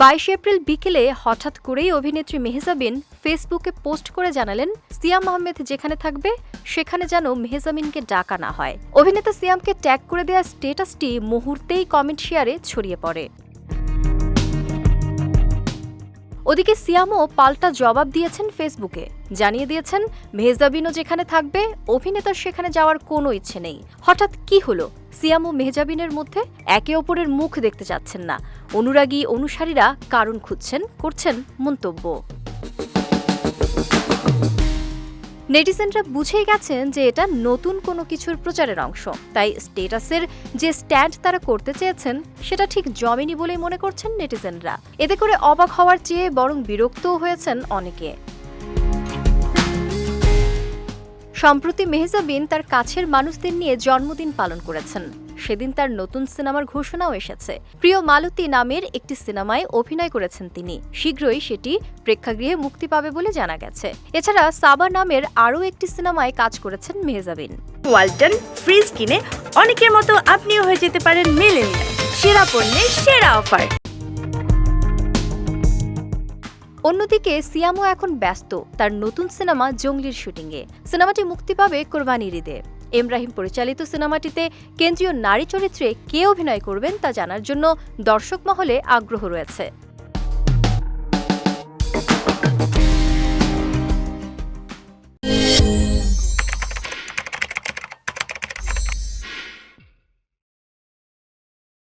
বাইশে এপ্রিল বিকেলে হঠাৎ করেই অভিনেত্রী মেহজাবিন ফেসবুকে পোস্ট করে জানালেন, সিয়াম আহমেদ যেখানে থাকবে, সেখানে যেন মেহজামিনকে ডাকা না হয়। অভিনেতা সিয়ামকে ট্যাগ করে দেওয়া স্টেটাসটি মুহূর্তেই কমেন্ট শেয়ারে ছড়িয়ে পড়ে। ওদিকে সিয়ামও পাল্টা জবাব দিয়েছেন ফেসবুকে। জানিয়ে দিয়েছেন মেহজাবিনও যেখানে থাকবে অভিনেতার সেখানে যাওয়ার কোনো ইচ্ছে নেই। হঠাৎ কি হলো? সিয়াম ও মেহজাবিনের মধ্যে একে অপরের মুখ দেখতে চাচ্ছেন না। অনুরাগী অনুসারীরা কারণ খুঁজছেন, করছেন মন্তব্য। নেটিজেনরা বুঝে গেছেন যে এটা নতুন কোনো কিছুর প্রচারের অংশ। তাই স্টেটাসের যে স্ট্যান্ড তারা করতে চেয়েছেন, সেটা ঠিক জমেনি বলেই মনে করছেন নেটিজেনরা। এতে করে অবাক হওয়ার চেয়ে বরং বিরক্তও হয়েছেন অনেকে। সম্প্রতি মেহজাবিন তার কাছের মানুষদের নিয়ে জন্মদিন পালন করেছেন। সেদিন তার নতুন সিনেমার ঘোষণাও এসেছে। প্রিয় মালতী নামের একটি সিনেমায় অভিনয় করেছেন তিনি। শীঘ্রই সেটি প্রেক্ষাগৃহে মুক্তি পাবে বলে জানা গেছে। এছাড়া সাবা নামের আরও একটি সিনেমায় কাজ করেছেন মেহজাবিন। ওয়ালটন, ফ্রিজ কিনে অনেকের মতো আপনিও হয়ে যেতে পারেন মেলেনিয়া সেরা পণ্যের সেরা অফার। অন্যদিকে, সিয়ামও এখন ব্যস্ত। তার নতুন সিনেমা জঙ্গলির শুটিংয়ে। সিনেমাটি মুক্তি পাবে কোরবানির ঈদে। এমরাহিম পরিচালিত সিনেমাটিতে কেন্দ্রীয় নারী চরিত্রে কে অভিনয় করবেন তা জানার জন্য দর্শক মহলে আগ্রহ রয়েছে।